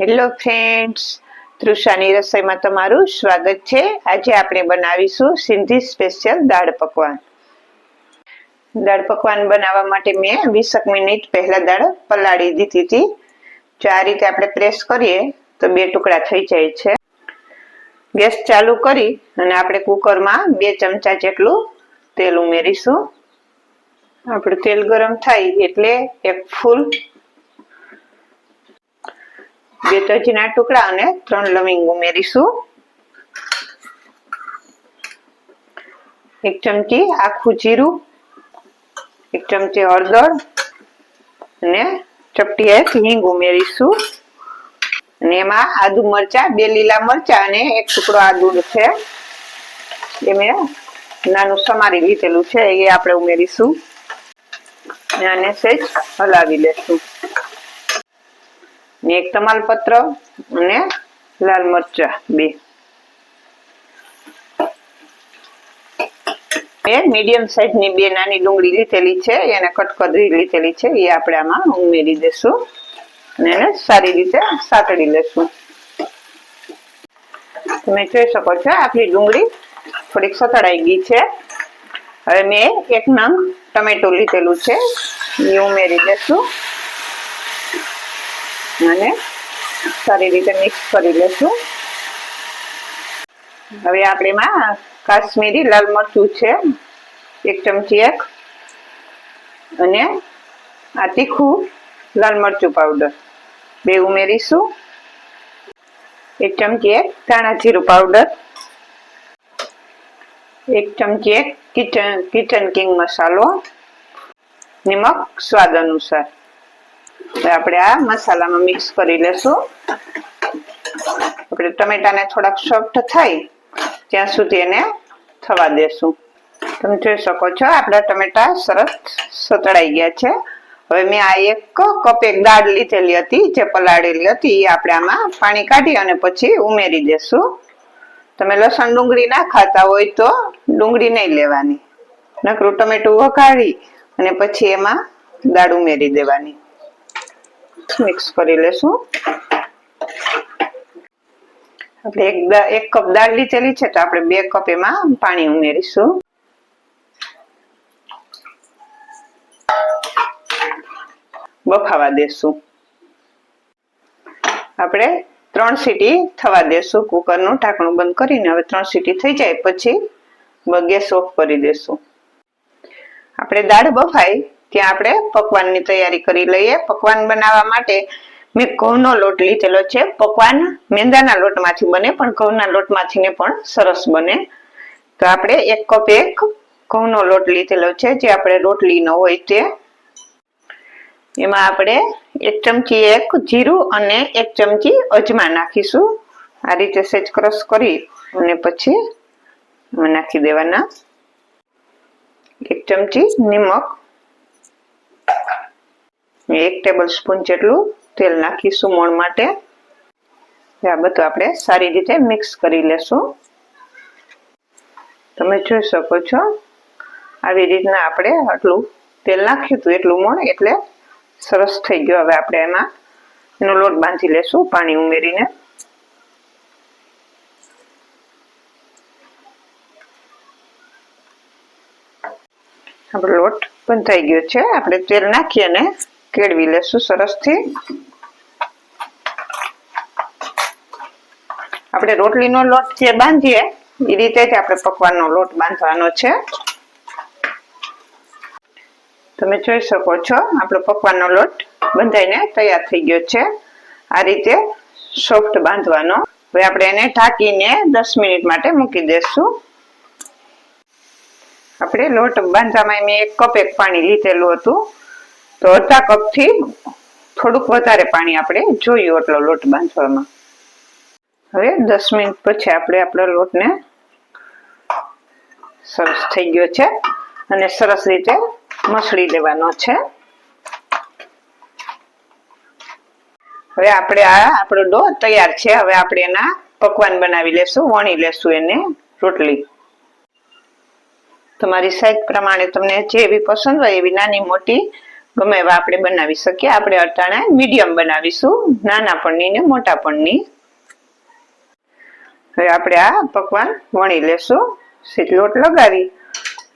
Hello friends તૃષાની રસોઈમાં તમારું સ્વાગત છે. આજે આપણે બનાવીશું સિંધી સ્પેશિયલ દાળ પકવાન. દાળ પકવાન બનાવવા માટે મેં વીસક મિનિટ પહેલા દાળ પલાળી દીધી હતી. જો આ રીતે આપણે પ્રેસ કરીએ, તો બે ટુકડા થઈ જાય છે. ગેસ ચાલુ કરી અને આપણે કુકરમાં બે ચમચા જેટલું તેલ ઉમેરીશું. આપણું તેલ ગરમ થાય એટલે એક ફૂલ બે તજના ટુકડા અને ત્રણ લવિંગ ઉમેરીશું. એક ચમચી આખું જીરું, એક ચમચી હળદર અને ચપટી એક હિંગ ઉમેરીશું. અને એમાં આદુ મરચા, બે લીલા મરચા અને એક ટુકડો આદુ છે. એ મેં નાનું સમારી લીધેલું છે, એ આપણે ઉમેરીશું. અને સહેજ હલાવી લેશું. ને એક તમાલપત્ર અને લાલ મરચા, બે. મેં મીડિયમ સાઈઝની બે નાની ડુંગળી લીધેલી છે, એને કટ કરી લીધેલી છે, એ આપણે આમાં ઉમેરી દેશું અને એને સારી રીતે સાતડી લેશું તમે જોઈ શકો છો આપણી ડુંગળી થોડીક સતડાઈ ગઈ છે. હવે મેં એક નંગ ટમેટું લીધેલું છે, એ ઉમેરી દેશું અને સારી રીતે મિક્સ કરી લેશું. હવે આપણે એમાં કાશ્મીરી લાલ મરચું છે, એક ચમચી એક, અને આ તીખું લાલ મરચું પાવડર બે ઉમેરીશું. એક ચમચી એક ધાણા જીરું પાવડર એક ચમચી એક કિચન કિચન કિંગ મસાલો. નિમક સ્વાદ અનુસાર. હવે આપણે આ મસાલામાં મિક્સ કરી લેશું. આપણે ટમેટાને થોડાક સોફ્ટ થાય ત્યાં સુધી એને થવા દેશું. તમે જોઈ શકો છો, આપણા ટમેટા સરસ સતળાઈ ગયા છે. હવે મેં આ એક કપ એક દાળ લીધેલી હતી, જે પલાળેલી હતી, એ આપણે આમાં પાણી કાઢી અને પછી ઉમેરી દેશું. તમે લસણ ડુંગળી ના ખાતા હોય તો ડુંગળી નહીં લેવાની. નકરું ટમેટું વઘારી અને પછી એમાં દાળ ઉમેરી દેવાની. મિક્સ કરી લેશું. આપણે એક એક કપ દાળ લીધેલી છે તો આપણે બે કપ એમાં પાણી ઉમેરીશું. બફાવા દેશું. આપણે ત્રણ સીટી થવા દેશું કુકરનું, ઢાંકણું બંધ કરીને. હવે ત્રણ સીટી થઈ જાય પછી ગેસ ઓફ કરી દેશું. આપણે દાળ બફાય ત્યાં આપણે પકવાનની તૈયારી કરી લઈએ. પકવાન બનાવવા માટે મેં ઘઉંનો લોટ લીધેલો છે. પકવાન મેંદાના લોટમાંથી બને, પણ ઘઉંના લોટમાંથી ને પણ સરસ બને. તો આપણે એક કપ એક ઘઉંનો લોટ લીધેલો છે. જે આપણે રોટલીનો હોય તે. એમાં આપણે એક ચમચી એક જીરું અને એક ચમચી અજમા નાખીશું. આ રીતે સેજ ક્રશ કરી અને પછી નાખી દેવાના. એક ચમચી નિમક એક ટેબલ સ્પૂન જેટલું તેલ નાખીશું મોણ માટે. આ બધું આપણે સારી રીતે મિક્સ કરી લેશું. તમે જોઈ શકો છો, આવી રીતના આપણે આટલું તેલ નાખ્યું હતું, એટલું મોણ, એટલે સરસ થઈ ગયો. હવે આપણે એમાં એનો લોટ બાંધી લેશું, પાણી ઉમેરીને. આપણો લોટ બંધાઈ ગયો છે. આપણે તેલ નાખીએ અને કેળવી લેશું સરસથી. આપણે રોટલીનો લોટ જે બાંધીએ, એ રીતે જ આપણે પકવાનનો લોટ બાંધવાનો છે. તમે જોઈ શકો છો, આપણો પકવાનનો લોટ બંધાઈને તૈયાર થઈ ગયો છે. આ રીતે સોફ્ટ બાંધવાનો. હવે આપણે એને ઢાંકીને દસ મિનિટ માટે મૂકી દેશું. આપણે લોટ બાંધવામાં મેં એક કપ એક પાણી લીધેલું હતું. તો અડધા કપથી થોડુંક વધારે પાણી આપણે જોયું એટલો લોટ બાંધવામાં. હવે દસ મિનિટ પછી આપણે આપણા લોટને સરસ થઈ ગયો છે અને સરસ રીતે મસળી લેવાનો છે. હવે આપણે આ આપણો ડો તૈયાર છે. હવે આપણે એના પકવાન બનાવી લેશું, વણી લેશું એને રોટલી. તમારી સાઈઝ પ્રમાણે તમને જેવી પસંદ હોય એવી નાની મોટી ગમે એવા આપણે બનાવી શકીએ. આપણે અટાણે મીડિયમ બનાવીશું. નાના પણની ને મોટા પણની હવે આપણે આ પકવાન વણી લેશું. સીટ લોટ લગાવી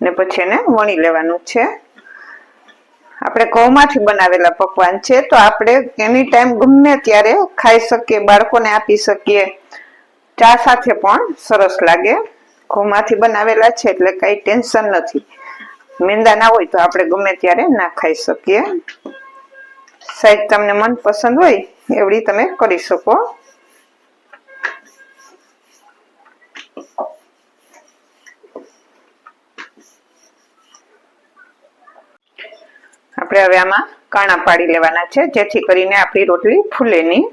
ને પછી એને વણી લેવાનું છે. આપણે ઘઉંમાંથી બનાવેલા પકવાન છે તો આપણે એની ટાઈમ ગમે ત્યારે ખાઈ શકીએ, બાળકોને આપી શકીએ. ચા સાથે પણ સરસ લાગે. ઘઉંમાંથી બનાવેલા છે એટલે કઈ ટેન્શન નથી. મેંદા ના હોય તો આપણે ગમે ત્યારે ના ખાઈ શકીએ. સાઈઝ તમને મનપસંદ હોય એવડી તમે કરી શકો. આપણે હવે આમાં કાણા પાડી લેવાના છે, જેથી કરીને આપણી રોટલી ફૂલે નહીં.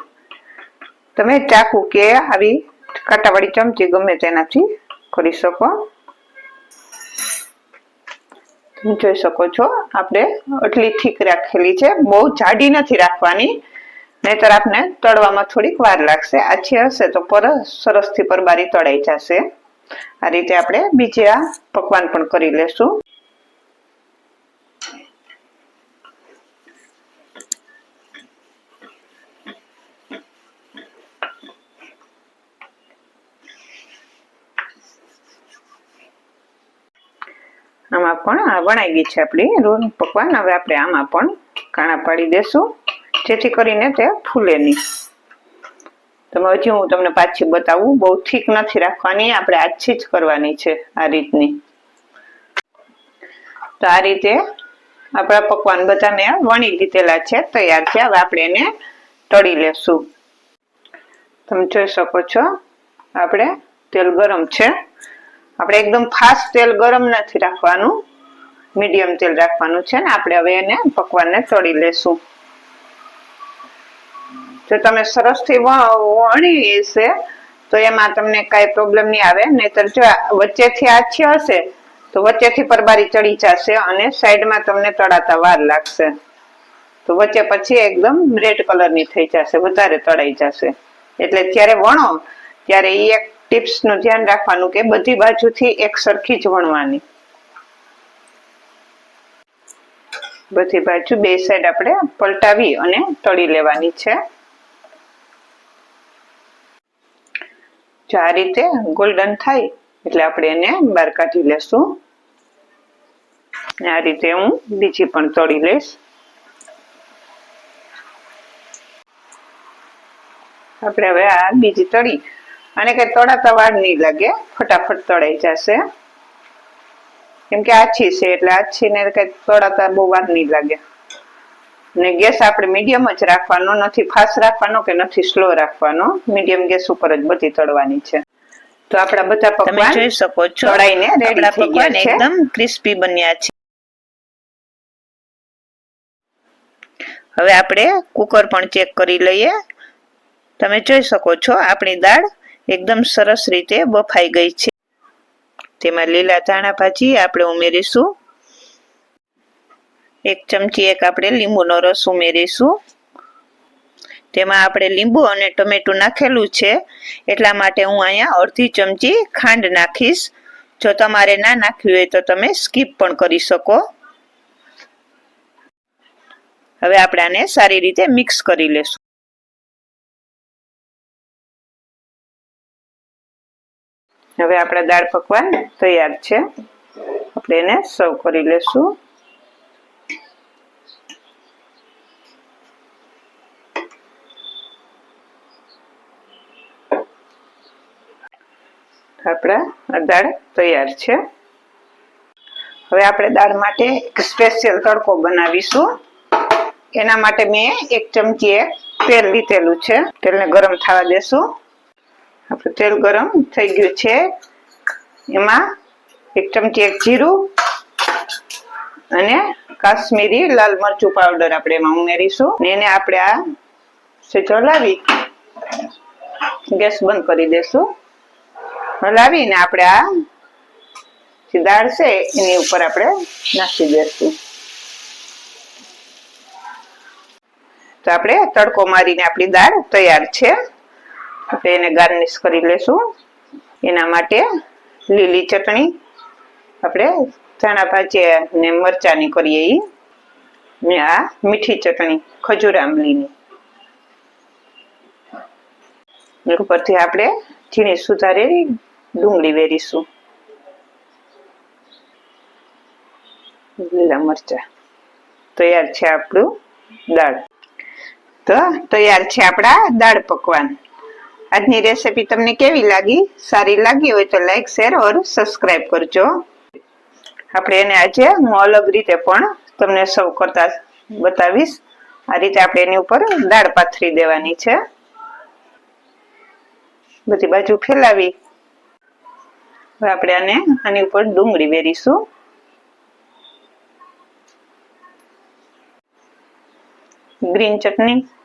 તમે ચાકુ કે આવી કાંટાવાળી ચમચી ગમે તેનાથી કરી શકો. જોઈ શકો છો, આપણે આટલી ઠીક રાખેલી છે. બહુ જાડી નથી રાખવાની, નહીતર આપને તળવામાં થોડીક વાર લાગશે. આછી હશે તો પર સરસથી પરબારી તળાઈ જશે. આ રીતે આપણે બીજે આ પકવાન પણ કરી લેશું. આમાં પણ વણાઈ ગઈ છે આપણી રોલ પકવાન. હવે આપણે આમાં પણ કાણા પાડી દેશું. જેથી કરીને તે ફૂલે નહીં. તમે હજી હું તમને પાછી બતાવું. બહુ ઠીક નથી રાખવાની. આપણે આછી જ કરવાની છે આ રીતની. તો આ રીતે આપણા પકવાન બધા મેં વણી લીધેલા છે, તૈયાર છે. હવે આપણે એને તળી લેશું. તમે જોઈ શકો છો, આપણે તેલ ગરમ છે. આપણે એકદમ ફાસ્ટ તેલ ગરમ નથી રાખવાનું. મીડિયમ તેલ રાખવાનું છે ને આપણે હવે એને પકવાનને તળી લેશું. જો તમે સરસથી વણી હશે, તો એમાં તમને કાંઈ પ્રોબ્લેમ નહીં આવે. નહીતર જો વચ્ચેથી આછી હશે, તો વચ્ચેથી પરબારી ચડી જશે અને સાઈડમાં તમને તળાતા વાર લાગશે. તો વચ્ચે પછી એકદમ રેડ કલરની થઈ જશે, વધારે તળાઈ જશે. એટલે ત્યારે વણો ત્યારે એ એક ટિપ્સનું ધ્યાન રાખવાનું કે બધી બાજુથી એક સરખી જ વણવાની. બધી બાજુ બે સાઈડ આપણે પલટાવી અને તળી લેવાની છે. જો આ રીતે ગોલ્ડન થાય એટલે આપણે એને બહાર કાઢી લેશું. આ રીતે હું બીજી પણ તળી લઈશ. આપણે હવે આ બીજી તળી અને કઈ તળાતા વાર નહીં લાગે ફટાફટ તળાઈ જશે. કેમ કે આછી છે એટલે આછી ને કઈ તળાતા બહુ વાર નહીં લાગે. ને ગેસ આપણે મીડિયમ જ રાખવાનો નથી ફાસ્ટ રાખવાનો કે નથી સ્લો રાખવાનો. મીડિયમ ગેસ ઉપર જ બધી તળવાની છે. તો આપણા બધા પકવાન જોઈ શકો છો તળાઈને રેડી થઈ ગયા છે. એકદમ ક્રિસ્પી બન્યા છે. હવે આપણે કુકર પણ ચેક કરી લઈએ. તમે જોઈ શકો છો આપણી દાળ એકદમ સરસ રીતે બફાઈ ગઈ છે. તેમાં લીલા ધાણા ભાજી આપણે ઉમેરીશું. એક ચમચી એક આપણે લીંબુનો રસ ઉમેરીશું. તેમાં આપણે લીંબુ અને ટમેટું નાખેલું છે. એટલા માટે હું અહીંયા અડધી ચમચી ખાંડ નાખીશ. જો તમારે ના નાખવી હોય તો તમે સ્કીપ પણ કરી શકો. હવે આપણે આને સારી રીતે મિક્સ કરી લેશું. હવે આપણા દાળ પકવાન તૈયાર છે. આપણે એને સર્વ કરી લેશું. આપણા દાળ તૈયાર છે. હવે આપણે દાળ માટે એક સ્પેશિયલ તડકો બનાવીશું. એના માટે મેં એક ચમચી એક તેલ લીધેલું છે. તેલને ગરમ થવા દેશું. આપણું તેલ ગરમ થઈ ગયું છે. એમાં એક ચમચી એક જીરું અને કાશ્મીરી લાલ મરચું પાવડર આપણે એમાં ઉમેરીશું. એને આપણે આ ચલાવી ગેસ બંધ કરી દેશું. હલાવીને આપણે આ જે દાળ છે એની ઉપર આપણે નાખી દેશું. તો આપણે તડકો મારીને આપણી દાળ તૈયાર છે. આપણે એને ગાર્નિશ કરી લેશું. એના માટે લીલી ચટણી આપણે ધાણા ભાજી ને મરચાની કરીએ એ આ મીઠી ચટણી ખજૂર આંબલીની ઉપરથી આપણે ઝીણી સુધારેલી ડુંગળી વેરીશું. લીલા મરચા. તૈયાર છે આપણું દાળ. તો તૈયાર છે આપણા દાળ પકવાન. આજની રેસીપી તમને કેવી લાગી? સારી લાગી હોય તો લાઈક શેર ઓર સબસ્ક્રાઈબ કરજો. આપણે એને આજે હું અલગ રીતે પણ તમને સૌ કરતા બતાવીશ. આ રીતે આપણે એની ઉપર દાળ પાથરી દેવાની છે. બધી બાજુ ફેલાવી. હવે આપણે આને આની ઉપર ડુંગળી વેરીશું. ગ્રીન ચટણી.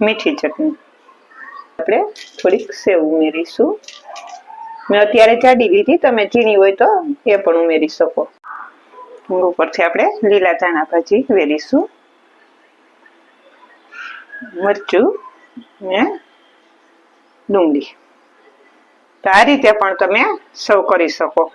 મીઠી ચટણી. આપણે થોડીક સેવ ઉમેરીશું. મેં અત્યારે જાડી લીધી, તમે ઝીણી હોય તો એ પણ ઉમેરી શકો. ઉપરથી આપણે લીલા ધાણા ભાજી વેરીશું. મરચું ને ડુંગળી. તો આ રીતે પણ તમે સર્વ કરી શકો.